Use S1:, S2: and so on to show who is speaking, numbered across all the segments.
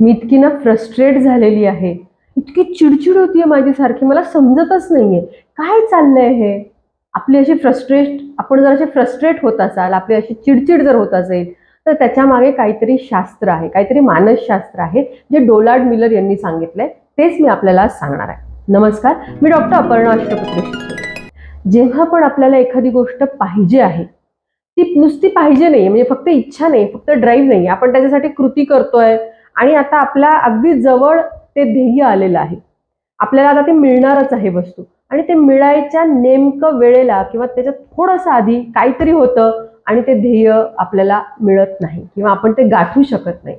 S1: मी इतकी ना फ्रस्ट्रेट झालेली आहे. इतकी चिडचिड होतीये आहे सारखी मला समजतच नाहीये. काय चाललंय हे? आपली अशी फ्रस्ट्रेट आपण जर असे फ्रस्ट्रेट होत असाल आपली अशी चिडचिड जर होत असेल तर त्याच्यामागे काहीतरी शास्त्र आहे काहीतरी मानसशास्त्र आहे जे डोलार्ड मिलर यांनी सांगितलंय. तेच मी आपल्याला आज सांगणार आहे. नमस्कार मी डॉक्टर अपर्णा अष्टपत्री जेव्हा पण आपल्याला एखादी गोष्ट पाहिजे आहे ती नुसती पाहिजे नाही म्हणजे फक्त इच्छा नाही फक्त ड्राईव्ह नाही आपण त्याच्यासाठी कृती करतोय आणि आता आपल्या अगदी जवळ ते ध्येय आलेलं आहे. आपल्याला आता ते मिळणारच आहे वस्तू. आणि ते मिळायच्या नेमकं वेळेला किंवा त्याच्यात थोडंसं आधी काहीतरी होतं आणि ते ध्येय आपल्याला मिळत नाही किंवा आपण ते गाठू शकत नाही.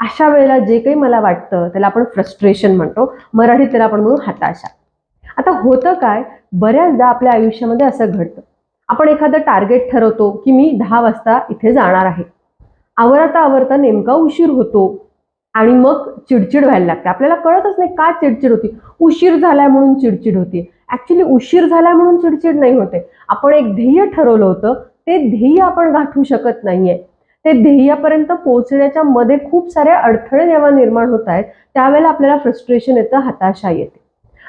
S1: अशा वेळेला जे काही मला वाटतं त्याला आपण फ्रस्ट्रेशन म्हणतो. मराठीत त्याला आपण म्हणू हताशा. आता होतं काय? बऱ्याचदा आपल्या आयुष्यामध्ये असं घडतं. आपण एखादं टार्गेट ठरवतो की मी दहा वाजता इथे जाणार आहे. आवरता आवरता नेमका उशीर होतो. आणि मग चिडचिड व्हायला लागते. आपल्याला कळतच नाही का चिडचिड होती. उशीर झालाय म्हणून चिडचिड होती. ऍक्च्युली उशीर झालाय म्हणून चिडचिड नाही होते. आपण एक ध्येय ठरवलं होतं. ते ध्येय आपण गाठू शकत नाहीये. ते ध्येयापर्यंत पोहोचण्याच्या मध्ये खूप सारे अडथळे जेव्हा निर्माण होत आहेत त्यावेळेला आपल्याला फ्रस्ट्रेशन येतं हताशा येते.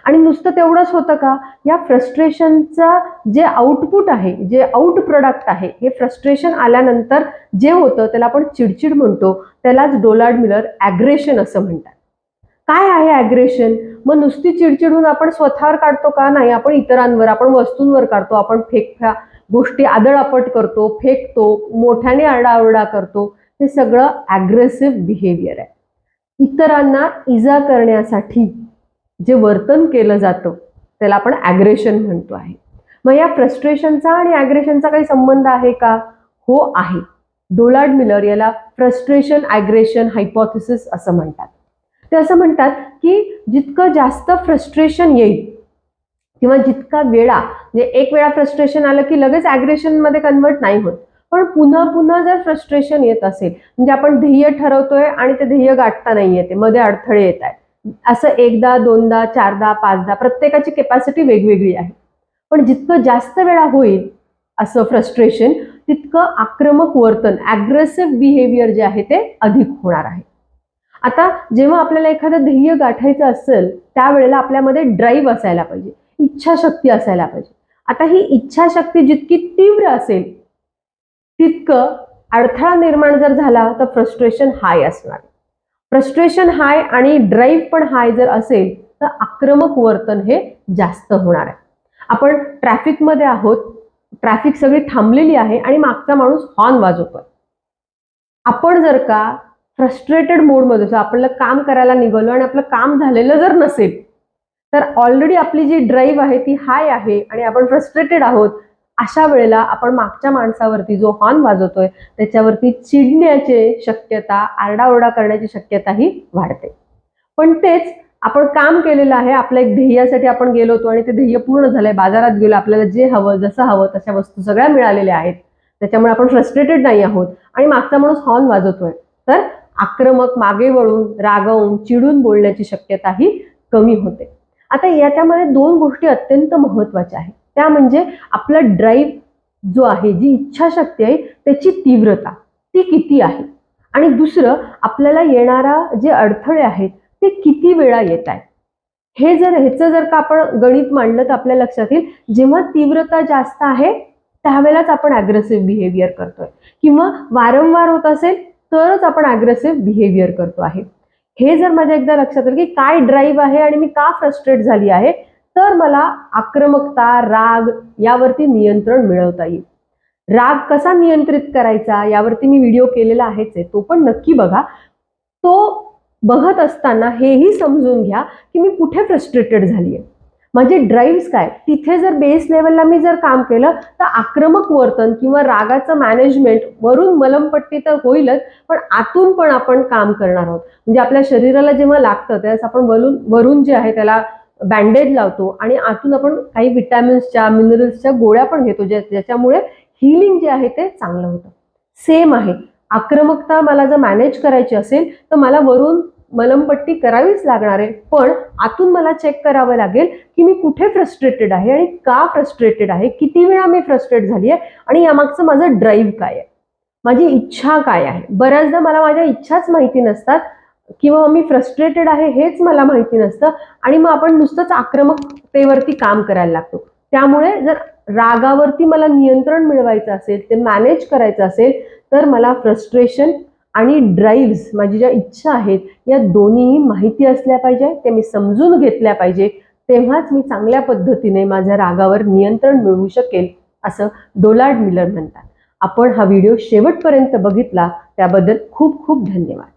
S1: आणि नुसतं तेवढंच होतं का? या फ्रस्ट्रेशनचा जे आउटपुट आहे जे आउट प्रोडक्ट आहे हे फ्रस्ट्रेशन आल्यानंतर जे होतं त्याला आपण चिडचिड म्हणतो. त्यालाच डोलार्ड मिलर ॲग्रेशन असं म्हणतात. काय आहे ॲग्रेशन मग नुसती चिडचिडून आपण स्वतःवर काढतो का? नाही आपण इतरांवर आपण वस्तूंवर काढतो. आपण फेकफ्या गोष्टी आदळापट करतो फेकतो मोठ्याने आरडाओरडा करतो. हे सगळं ॲग्रेसिव्ह बिहेवियर आहे. इतरांना इजा करण्यासाठी जे वर्तन केलं जातं त्याला आपण ॲग्रेशन म्हणतो आहे. मग या फ्रस्ट्रेशनचा आणि ॲग्रेशनचा काही संबंध आहे का? हो आहे. डोलार्ड मिलर याला फ्रस्ट्रेशन ॲग्रेशन हायपॉथिसिस असं म्हणतात. ते असं म्हणतात की जितकं जास्त फ्रस्ट्रेशन येईल किंवा जितका वेळा म्हणजे एक वेळा फ्रस्ट्रेशन आलं की लगेच ॲग्रेशनमध्ये कन्वर्ट नाही होत. पण पुन्हा पुन्हा जर फ्रस्ट्रेशन येत असेल म्हणजे आपण ध्येय ठरवतोय आणि ते ध्येय गाठता नाही येते मध्ये अडथळे येत आहेत. असं एकदा दोनदा चारदा पाचदा प्रत्येकाची कॅपॅसिटी वेगवेगळी आहे. पण जितकं जास्त वेळा होईल असं फ्रस्ट्रेशन तितकं आक्रमक वर्तन ॲग्रेसिव्ह बिहेवियर जे आहे ते अधिक होणार आहे. आता जेव्हा आपल्याला एखादं ध्येय गाठायचं असेल त्यावेळेला आपल्यामध्ये ड्राईव्ह असायला पाहिजे इच्छाशक्ती असायला पाहिजे. आता ही इच्छाशक्ती जितकी तीव्र असेल तितकं अडथळा निर्माण जर झाला तर फ्रस्ट्रेशन हाय असणार. फ्रस्ट्रेशन हाय आणि ड्राईव्ह पण हाय जर असेल तर आक्रमक वर्तन हे जास्त होणार आहे. आपण ट्रॅफिकमध्ये आहोत ट्रॅफिक सगळी थांबलेली आहे आणि मागचा माणूस हॉर्न वाजवतोय. आपण जर का फ्रस्ट्रेटेड मोडमध्ये जसं आपल्याला काम करायला निघालो आणि आपलं काम झालेलं जर नसेल तर ऑलरेडी आपली जी ड्राईव्ह आहे ती हाय आहे आणि आपण फ्रस्ट्रेटेड आहोत अशा वेळेला आपण मागच्या माणसावरती जो हॉर्न वाजवतोय त्याच्यावरती चिडण्याची शक्यता आरडाओरडा करण्याची शक्यताही वाढते. पण तेच आपण काम केलेलं आहे आपल्या एक ध्येयासाठी आपण गेलो होतो आणि ते ध्येय पूर्ण झालंय बाजारात गेलो आपल्याला जे हवं जसं हवं तशा वस्तू सगळ्या मिळालेल्या आहेत. त्याच्यामुळे आपण फ्रस्ट्रेटेड नाही आहोत आणि मागचा माणूस हॉर्न वाजवतोय. तर आक्रमक मागे वळून रागवून चिडून बोलण्याची शक्यताही कमी होते. आता याच्यामध्ये दोन गोष्टी अत्यंत महत्त्वाच्या आहेत. त्या म्हणजे आपला ड्राईव्ह जो आहे जी इच्छाशक्ती आहे त्याची तीव्रता. ती किती आहे? आणि दुसरं आपल्याला येणारा जे अडथळे आहेत ते किती वेळा येत आहेत? हे जर ह्याचं जर का आपण गणित मांडलं तर आपल्या लक्षात येईल जेव्हा तीव्रता जास्त आहे त्यावेळेलाच आपण अग्रेसिव्ह बिहेवियर करतोय. किंवा वारंवार होत असेल तरच आपण अग्रेसिव्ह बिहेवियर करतो आहे. हे जर माझ्या एकदा लक्षात आलं की काय ड्राईव्ह आहे आणि मी का फ्रस्ट्रेट झाली आहे तर मला आक्रमकता राग यावरती नियंत्रण मिळवता येईल. राग कसा नियंत्रित करायचा यावरती मी व्हिडिओ केलेला आहेच आहे. तो पण नक्की बघा. तो बघत असताना हेही समजून घ्या की मी कुठे फ्रस्ट्रेटेड झाली आहे. माझे ड्राईव्ह काय? तिथे जर बेस लेवलला मी जर काम केलं तर आक्रमक वर्तन किंवा रागाचं मॅनेजमेंट वरून मलमपट्टी तर होईलच पण आतून पण आपण काम करणार आहोत. म्हणजे आपल्या शरीराला जेव्हा लागतं त्यावेळेस आपण वरून वरून जे आहे त्याला बँडेज लावतो आणि आतून आपण काही विटॅमिन्सच्या मिनरल्सच्या गोळ्या पण घेतो ज्या ज्याच्यामुळे हिलिंग जे आहे ते चांगलं होतं. सेम आहे. आक्रमकता मला जर मॅनेज करायची असेल तर मला वरून मलमपट्टी करावीच लागणार आहे. पण आतून मला चेक करावं लागेल की मी कुठे फ्रस्ट्रेटेड आहे आणि का फ्रस्ट्रेटेड आहे. किती वेळा मी फ्रस्ट्रेट झाली आहे आणि यामागचं माझं ड्राईव्ह काय आहे? माझी इच्छा काय आहे? बऱ्याचदा मला माझ्या इच्छाच माहिती नसतात. किंवा मी फ्रस्ट्रेटेड आहे हेच मला माहिती नसतं आणि मग आपण नुसतंच आक्रमकतेवरती काम करायला लागतो. त्यामुळे जर रागावरती मला नियंत्रण मिळवायचं असेल ते मॅनेज करायचं असेल तर मला फ्रस्ट्रेशन आणि ड्राईव्ह माझी ज्या इच्छा आहेत या दोन्हीही माहिती असल्या पाहिजे ते मी समजून घेतल्या पाहिजे तेव्हाच मी चांगल्या पद्धतीने माझ्या रागावर नियंत्रण मिळवू शकेल असं डोलार्ड मिलर म्हणतात. आपण हा व्हिडिओ शेवटपर्यंत बघितला त्याबद्दल खूप खूप धन्यवाद.